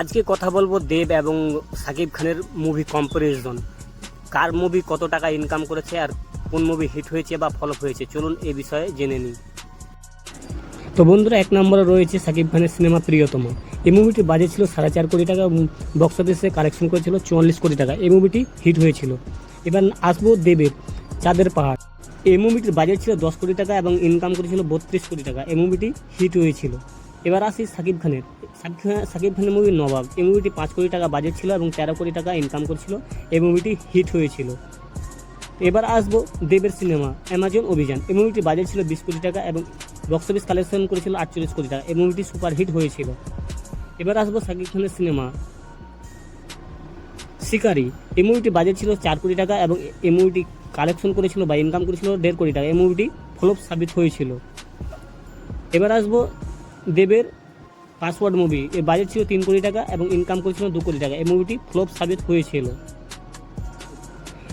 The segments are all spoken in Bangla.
আজকে কথা বলব দেব এবং সাকিব খানের মুভি কম্পারিজন কার মুভি কত টাকা ইনকাম করেছে আর কোন মুভি হিট হয়েছে বা ফলপ হয়েছে? চলুন এই বিষয়ে জেনে নিই। তো বন্ধুরা, এক নম্বরে রয়েছে সাকিব খানের সিনেমা প্রিয়তম। এই মুভিটি বাজে ছিল সাড়ে চার কোটি টাকা বক্স অফিসে কালেকশন করেছিল চুয়াল্লিশ কোটি টাকা। এই মুভিটি হিট হয়েছিল। এবার আসব দেবের চাঁদের পাহাড়। এই মুভিটির বাজেট ছিল দশ কোটি টাকা এবং ইনকাম করেছিল বত্রিশ কোটি টাকা। এই মুভিটি হিট হয়েছিল। এবার আসি সাকিব খানের। সাকিব খান- সাকিব খানের মুভি নবাব। এই মুভিটি পাঁচ কোটি টাকা বাজেট ছিল এবং তেরো কোটি টাকা ইনকাম করেছিল। এই মুভিটি হিট হয়েছিল। এবার আসব দেবের সিনেমা অ্যামাজন অভিযান। এই মুভিটি বাজেট ছিল বিশ কোটি টাকা এবং বক্স অফিস কালেকশন করেছিল আটচল্লিশ কোটি টাকা। এই মুভিটি সুপার হিট হয়েছিল। এবার আসব সাকিব খানের সিনেমা শিকারি। এই মুভিটি বাজেট ছিল চার কোটি টাকা এবং এই মুভিটি কালেকশন করেছিল বা ইনকাম করেছিল দেড় কোটি টাকা। এই মুভিটি ফ্লপ সাবিত হয়েছিল। এবার আসব দেবের পাসওয়ার্ড মুভি এর বাজেট ছিল তিন কোটি টাকা এবং ইনকাম করেছিল দু কোটি টাকা। এই মুভিটি ফ্লপ সাবিত হয়েছিল।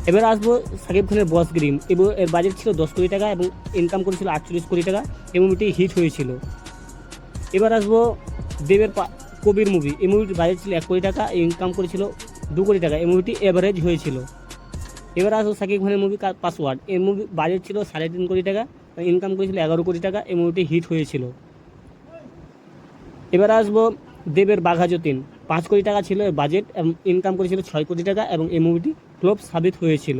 এবার আসব সাকিব খানের বস গ্রিম। এবং এর বাজেট ছিল দশ কোটি টাকা এবং ইনকাম করেছিল আটচল্লিশ কোটি টাকা। এই মুভিটি হিট হয়েছিল। এবার আসব দেবের কবির মুভি এই মুভিটির বাজেট ছিল এক কোটি টাকা ইনকাম করেছিল দু কোটি টাকা। এই মুভিটি এভারেজ হয়েছিল। এবার আসব সাকিব খানের মুভি পাসওয়ার্ড এই মুভি বাজেট ছিল সাড়ে তিন কোটি টাকা ইনকাম করেছিল এগারো কোটি টাকা। এই মুভিটি হিট হয়েছিল। এবার আসব দেবের বাঘা যতীন। পাঁচ কোটি টাকা ছিল বাজেট এবং ইনকাম করেছিল ছয় কোটি টাকা এবং এই মুভিটি ফ্লপ সাবিত হয়েছিল।